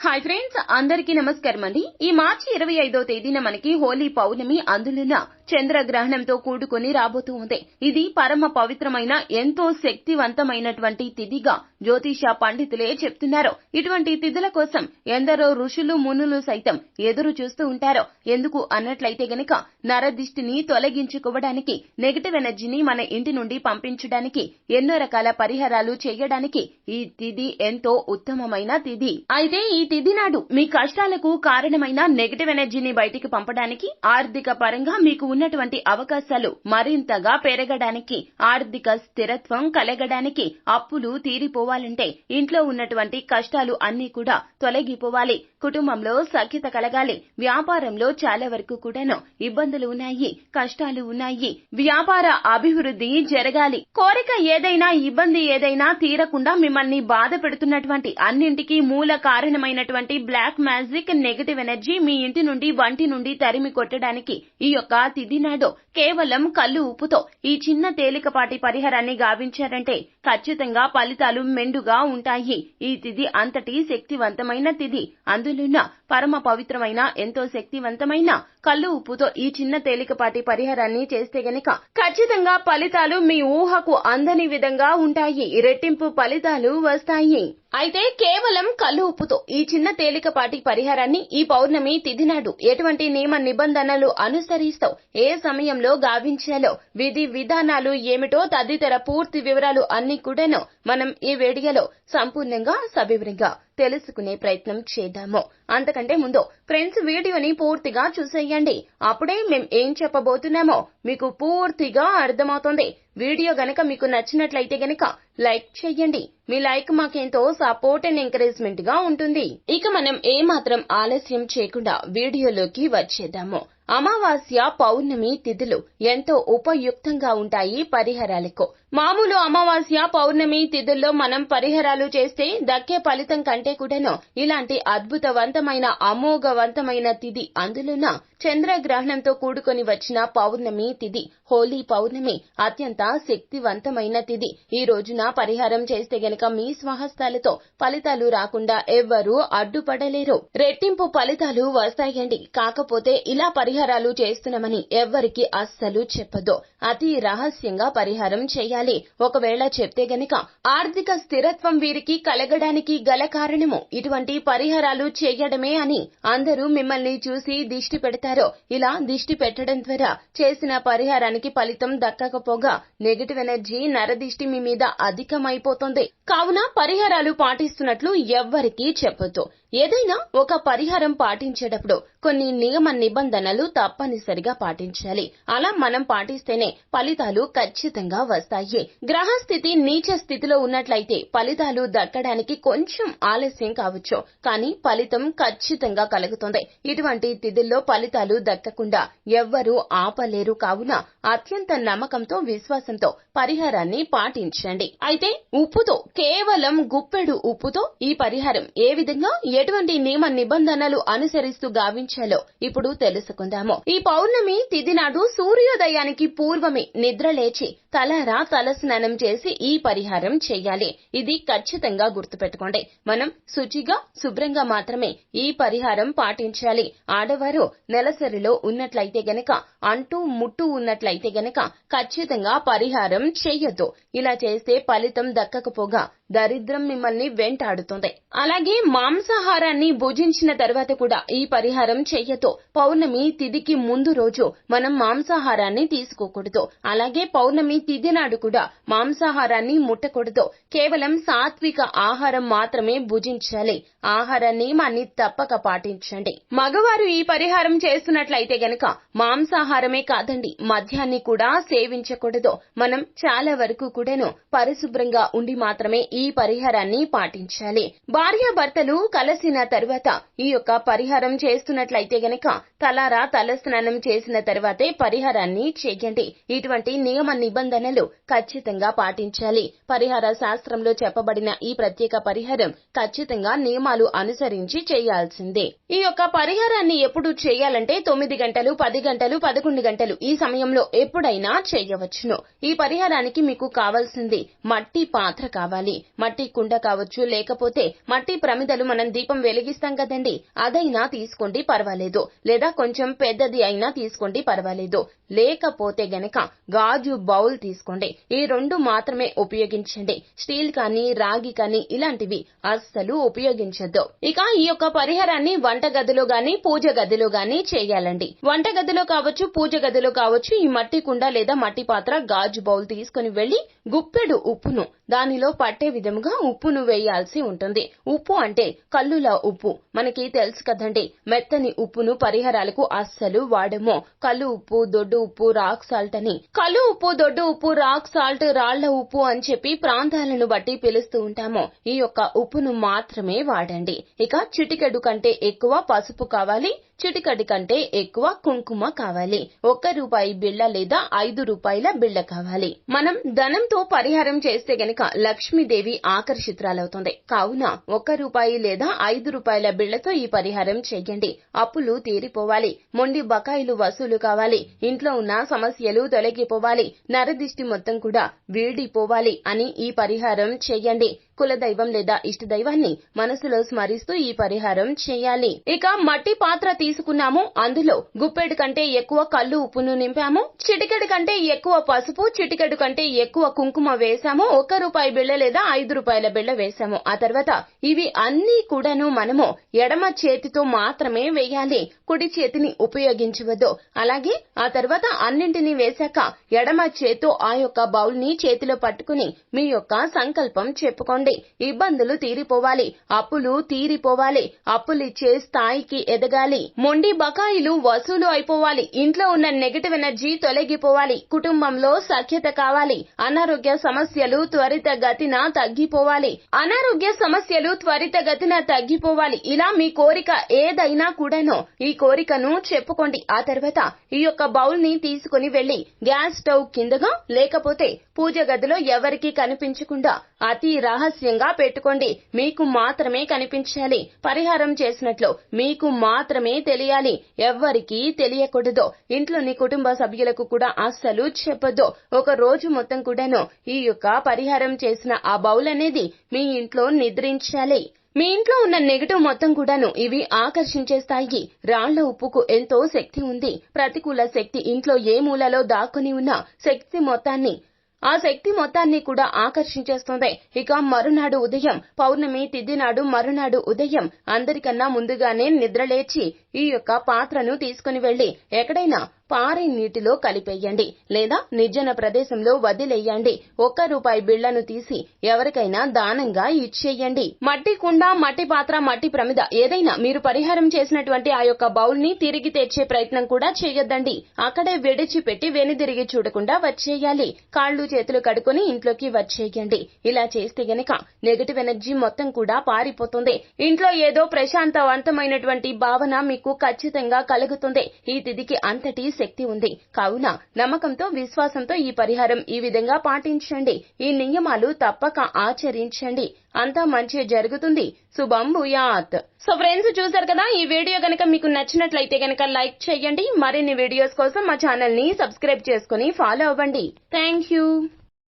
Hi friends అందరికీ నమస్కారం అండి ఈ మార్చి ఇరవై ఐదో తేదీన మనకి హోలీ పౌర్ణమి అందులోన చంద్రగ్రహణంతో కూడుకొని రాబోతూ ఉంది. ఇది పరమ పవిత్రమైన ఎంతో శక్తివంతమైనటువంటి తిథిగా జ్యోతిష పండితులే చెప్తున్నారు. ఇటువంటి తిథుల కోసం ఎందరో ఋషులు మునులు సైతం ఎదురు చూస్తూ ఉంటారు. ఎందుకు అన్నట్లయితే గనక నరదిష్టిని తొలగించుకోవడానికి నెగటివ్ ఎనర్జీని మన ఇంటి నుండి పంపించడానికి ఎన్నో రకాల పరిహారాలు చేయడానికి ఈ తిథి ఎంతో ఉత్తమమైన తిథి. అయితే ఈ తిథి నాడు మీ కష్టాలకు కారణమైన నెగటివ్ ఎనర్జీని బయటికి పంపడానికి ఆర్థిక పరంగా మీకు ఉన్నటువంటి అవకాశాలు మరింతగా పెరగడానికి ఆర్థిక స్థిరత్వం కలగడానికి అప్పులు తీరిపోవాలంటే ఇంట్లో ఉన్నటువంటి కష్టాలు అన్ని కూడా తొలగిపోవాలి. కుటుంబంలో సఖ్యత కలగాలి. వ్యాపారంలో చాలా వరకు కూడాను ఇబ్బందులు ఉన్నాయి కష్టాలు ఉన్నాయి. వ్యాపార అభివృద్ధి జరగాలి. కోరిక ఏదైనా ఇబ్బంది ఏదైనా తీరకుండా మిమ్మల్ని బాధ పెడుతున్నటువంటి అన్నింటికీ మూల కారణమైనటువంటి బ్లాక్ మ్యాజిక్ నెగటివ్ ఎనర్జీ మీ ఇంటి నుండి వంటి నుండి తరిమి కొట్టడానికి ఈ యొక్క తిథి కేవలం కళ్ళు ఉప్పుతో ఈ చిన్న తేలికపాటి పరిహారాన్ని గావించారంటే ఖచ్చితంగా ఫలితాలు మెండుగా ఉంటాయి. ఈ తిథి అంతటి శక్తివంతమైన తిథి. అందులోన పరమ పవిత్రమైన ఎంతో శక్తివంతమైన కళ్ళు ఉప్పుతో ఈ చిన్న తేలికపాటి పరిహారాన్ని చేస్తే గనక ఖచ్చితంగా ఫలితాలు మీ ఊహకు అందని విధంగా ఉంటాయి. రెట్టింపు ఫలితాలు వస్తాయి. అయితే కేవలం కళ్ళు ఉప్పుతో ఈ చిన్న తేలికపాటి పరిహారాన్ని ఈ పౌర్ణమి తిథి నాడు ఎటువంటి నియమ నిబంధనలు అనుసరిస్తావు? ఏ సమయంలో గావించాలో? విధి విధానాలు ఏమిటో తదితర పూర్తి వివరాలు అన్ని కూడాను మనం ఈ వేడియలో సంపూర్ణంగా సవివరంగా తెలుసుకునే ప్రయత్నం చేద్దాము. అంతకంటే ముందు ఫ్రెండ్స్ వీడియోని పూర్తిగా చూసేయండి. అప్పుడే మేం ఏం చెప్పబోతున్నామో మీకు పూర్తిగా అర్థమవుతుంది. వీడియో గనక మీకు నచ్చినట్లయితే గనక లైక్ చేయండి. మీ లైక్ మాకెంతో సపోర్ట్ అండ్ ఎంకరేజ్మెంట్గా ఉంటుంది. ఇక మనం ఏమాత్రం ఆలస్యం చేయకుండా వీడియోలోకి వచ్చేద్దాము. అమావాస్య పౌర్ణమి తిథులు ఎంతో ఉపయుక్తంగా ఉంటాయి పరిహారాలకు. మామూలు అమావాస్య పౌర్ణమి తిథుల్లో మనం పరిహారాలు చేస్తే దక్కే ఫలితం కంటే కూడాను ఇలాంటి అద్భుతవంతమైన అమోఘవంతమైన తిథి అందులోన చంద్రగ్రహణంతో కూడుకొని వచ్చిన పౌర్ణమి తిథి హోలీ పౌర్ణమి అత్యంత శక్తివంతమైన తిథి. ఈ రోజున పరిహారం చేస్తే గనక మీ స్వహస్తాలతో ఫలితాలు రాకుండా ఎవ్వరూ అడ్డుపడలేరు. రెట్టింపు ఫలితాలు వస్తాయండి. కాకపోతే ఇలా పరిహారాలు చేస్తున్నామని ఎవ్వరికి అస్సలు చెప్పదు. అతి రహస్యంగా పరిహారం చేయాలి. ఒకవేళ చెప్తే గనుక ఆర్థిక స్థిరత్వం వీరికి కలగడానికి గల కారణము. ఇటువంటి పరిహారాలు చేయడమే అని అందరూ మిమ్మల్ని చూసి దిష్టి పెడతారో ఇలా దిష్టి పెట్టడం ద్వారా చేసిన పరిహారానికి ఫలితం దక్కకపోగా నెగటివ్ ఎనర్జీ నరదిష్టి మీ మీద అధికమైపోతుంది. కావున పరిహారాలు పాటిస్తున్నట్లు ఎవ్వరికీ చెప్పొద్దు. ఏదైనా ఒక పరిహారం పాటించేటప్పుడు కొన్ని నియమ నిబంధనలు తప్పనిసరిగా పాటించాలి. అలా మనం పాటిస్తేనే ఫలితాలు ఖచ్చితంగా వస్తాయి. గ్రహస్థితి నీచ స్థితిలో ఉన్నట్లయితే ఫలితాలు దక్కడానికి కొంచెం ఆలస్యం కావచ్చు. కానీ ఫలితం ఖచ్చితంగా కలుగుతుంది. ఇటువంటి తిథుల్లో ఫలితాలు దక్కకుండా ఎవ్వరూ ఆపలేరు కావున అత్యంత నమ్మకంతో విశ్వాసంతో పరిహారాన్ని పాటించండి. అయితే ఉప్పుతో కేవలం గుప్పెడు ఉప్పుతో ఈ పరిహారం ఏ విధంగా ఎటువంటి నియమ నిబంధనలు అనుసరిస్తూ గావించాలో ఇప్పుడు తెలుసుకుందాము. ఈ పౌర్ణమి తిథి నాడు సూర్యోదయానికి పూర్వమే నిద్ర లేచి తలారా తలస్నానం చేసి ఈ పరిహారం చేయాలి. ఇది ఖచ్చితంగా గుర్తుపెట్టుకోండి. మనం శుచిగా శుభ్రంగా మాత్రమే ఈ పరిహారం పాటించాలి. ఆడవారు నెలసరిలో ఉన్నట్లయితే గనక అంటూ ముట్టు ఉన్నట్లయితే గనక ఖచ్చితంగా పరిహారం చేయొద్దు. ఇలా చేస్తే ఫలితం దక్కకపోగా దరిద్రం మిమ్మల్ని వెంటాడుతుంది. అలాగే మాంసాహారాన్ని భుజించిన తర్వాత కూడా ఈ పరిహారం చెయ్యతో పౌర్ణమి తిథికి ముందు రోజు మనం మాంసాహారాన్ని తీసుకోకూడదు. అలాగే పౌర్ణమి తిథి నాడు కూడా మాంసాహారాన్ని ముట్టకూడదు. కేవలం సాత్విక ఆహారం మాత్రమే భుజించాలి. ఆహార నియమాన్ని తప్పక పాటించండి. మగవారు ఈ పరిహారం చేస్తున్నట్లయితే గనక మాంసాహారమే కాదండి మద్యాన్ని కూడా సేవించకూడదు. మనం చాలా వరకు కూడాను పరిశుభ్రంగా ఉండి మాత్రమే ఈ ఈ పరిహారాన్ని పాటించాలి. భార్యాభర్తలు కలిసిన తరువాత ఈ యొక్క పరిహారం చేస్తున్నట్లయితే గనక తలారా తల స్నానం చేసిన తర్వాతే పరిహారాన్ని చేయండి. ఇటువంటి నియమ నిబంధనలు ఖచ్చితంగా పాటించాలి. పరిహార శాస్త్రంలో చెప్పబడిన ఈ ప్రత్యేక పరిహారం ఖచ్చితంగా నియమాలు అనుసరించి చేయాల్సిందే. ఈ యొక్క పరిహారాన్ని ఎప్పుడు చేయాలంటే తొమ్మిది గంటలు పది గంటలు పదకొండు గంటలు ఈ సమయంలో ఎప్పుడైనా చేయవచ్చును. ఈ పరిహారానికి మీకు కావాల్సింది మట్టి పాత్ర కావాలి. మట్టి కుండ కావచ్చు లేకపోతే మట్టి ప్రమిదలు మనం దీపం వెలిగిస్తాం కదండి అదైనా తీసుకోండి పర్వాలేదు. లేదా కొంచెం పెద్దది అయినా తీసుకోండి పర్వాలేదు. లేకపోతే గనక గాజు బౌల్ తీసుకోండి. ఈ రెండు మాత్రమే ఉపయోగించండి. స్టీల్ కానీ రాగి కానీ ఇలాంటివి అస్సలు ఉపయోగించద్దు. ఇక ఈ యొక్క పరిహారాన్ని వంట గదిలో గాని పూజ గదిలో గాని చేయాలండి. వంట గదిలో కావచ్చు పూజ గదిలో కావచ్చు ఈ మట్టి కుండ లేదా మట్టి పాత్ర గాజు బౌల్ తీసుకుని వెళ్ళి గుప్పెడు ఉప్పును దానిలో పట్టే విధముగా ఉప్పును వేయాల్సి ఉంటుంది. ఉప్పు అంటే కల్లుల ఉప్పు. మనకి తెలుసు కదండి మెత్తని ఉప్పును పరిహారాలకు అస్సలు వాడము. కల్లు ఉప్పు దొడ్డు ఉప్పు రాక్ సాల్ట్ అని. కల్లు ఉప్పు దొడ్డు ఉప్పు రాక్ సాల్ట్ రాళ్ళ ఉప్పు అని చెప్పి ప్రాంతాలను బట్టి పిలుస్తూ ఉంటాము. ఈ యొక్క ఉప్పును మాత్రమే వాడండి. ఇక చిటికెడు కంటే ఎక్కువ పసుపు కావాలి చిటికడి కంటే ఎక్కువ కుంకుమ కావాలి. ఒక్క రూపాయి బిళ్ళ లేదా ఐదు రూపాయల బిళ్ళ కావాలి. మనం ధనంతో పరిహారం చేస్తే గనక లక్ష్మీదేవి ఆకర్షితురాలవుతుంది కావున ఒక్క రూపాయి లేదా ఐదు రూపాయల బిళ్ళతో ఈ పరిహారం చేయండి. అప్పులు తీరిపోవాలి. మొండి బకాయిలు వసూలు కావాలి. ఇంట్లో ఉన్న సమస్యలు తొలగిపోవాలి. నరదిష్టి మొత్తం కూడా వీడిపోవాలి అని ఈ పరిహారం చేయండి. కులదైవం లేదా ఇష్ట దైవాన్ని మనసులో స్మరిస్తూ ఈ పరిహారం చేయాలి. ఇక మట్టి పాత్ర తీసుకున్నాము. అందులో గుప్పెడు కంటే ఎక్కువ కళ్ళు ఉప్పును నింపాము. చిటికెడు కంటే ఎక్కువ పసుపు చిటికెడు కంటే ఎక్కువ కుంకుమ వేసాము ఒక రూపాయి బిళ్ళ లేదా ఐదు రూపాయల బిళ్ళ వేసాము ఆ తర్వాత ఇవి అన్ని కూడాను మనము ఎడమ చేతితో మాత్రమే వేయాలి. కుడి చేతిని ఉపయోగించవద్దు. అలాగే ఆ తర్వాత అన్నింటినీ వేశాక ఎడమ చేత్తో ఆ యొక్క బౌల్ని చేతిలో పట్టుకుని మీ యొక్క సంకల్పం చెప్పుకోండి. ఇబ్బందులు తీరిపోవాలి. అప్పులు తీరిపోవాలి. అప్పులిచ్చే స్థాయికి ఎదగాలి. మొండి బకాయిలు వసూలు అయిపోవాలి. ఇంట్లో ఉన్న నెగటివ్ ఎనర్జీ తొలగిపోవాలి. కుటుంబంలో సఖ్యత కావాలి. అనారోగ్య సమస్యలు త్వరిత త్వరితగతిన తగ్గిపోవాలి. అనారోగ్య సమస్యలు త్వరిత గతిన తగ్గిపోవాలి. ఇలా మీ కోరిక ఏదైనా కూడాను ఈ కోరికను చెప్పుకోండి. ఆ తర్వాత ఈ యొక్క బౌల్ని తీసుకుని వెళ్ళి గ్యాస్ స్టవ్ కిందగా లేకపోతే పూజ గదిలో ఎవరికీ కనిపించకుండా అతి రహస్యంగా పెట్టుకోండి. మీకు మాత్రమే కనిపించాలి. పరిహారం చేసినట్లు మీకు మాత్రమే తెలియాలి. ఎవ్వరికీ తెలియకూడదు. ఇంట్లోని కుటుంబ సభ్యులకు కూడా అస్సలు చెప్పొద్దు. ఒక రోజు మొత్తం కూడాను ఈ యొక్క పరిహారం చేసిన ఆ బౌల్ అనేది మీ ఇంట్లో నిద్రించాలి. మీ ఇంట్లో ఉన్న నెగటివ్ మొత్తం కూడాను ఇవి ఆకర్షించేస్తాయి. రాళ్ళ ఉప్పుకు ఎంతో శక్తి ఉంది. ప్రతికూల శక్తి ఇంట్లో ఏ మూలలో దాక్కుని ఉన్న శక్తి మొత్తాన్ని ఆ శక్తి మొత్తాన్ని కూడా ఆకర్షించేస్తుంది. ఇక మరునాడు ఉదయం పౌర్ణమి తిథి నాడు మరునాడు ఉదయం అందరికన్నా ముందుగానే నిద్రలేచి ఈ యొక్క పాత్రను తీసుకుని వెళ్ళి ఎక్కడైనా పారే నీటిలో కలిపేయండి లేదా నిర్జన ప్రదేశంలో వదిలేయండి. ఒక్క రూపాయి బిళ్ళను తీసి ఎవరికైనా దానంగా ఇచ్చేయండి. మట్టి కుండ మట్టి పాత్ర మట్టి ప్రమిద ఏదైనా మీరు పరిహారం చేసినటువంటి ఆ యొక్క బౌల్ని తిరిగి తెచ్చే ప్రయత్నం కూడా చేయొద్దండి. అక్కడే విడిచిపెట్టి వెనుదిరిగి చూడకుండా వచ్చేయాలి. కాళ్ళు చేతులు కడుకొని ఇంట్లోకి వచ్చేయండి. ఇలా చేస్తే గనక నెగటివ్ ఎనర్జీ మొత్తం కూడా పారిపోతుంది. ఇంట్లో ఏదో ప్రశాంతవంతమైనటువంటి భావన మీకు ఖచ్చితంగా కలుగుతుంది. ఈ తిదికి అంతటి శక్తి ఉంది. కావున నమ్మకంతో విశ్వాసంతో ఈ పరిహారం ఈ విధంగా పాటించండి. ఈ నియమాలు తప్పక ఆచరించండి. అంతా మంచి జరుగుతుంది. శుభం భూయాత్. సో ఫ్రెండ్స్ చూసారు కదా ఈ వీడియో గనక మీకు నచ్చినట్లయితే గనక లైక్ చేయండి. మరిన్ని వీడియోస్ కోసం మా ఛానల్ని సబ్స్క్రైబ్ చేసుకుని ఫాలో అవ్వండి. Thank you.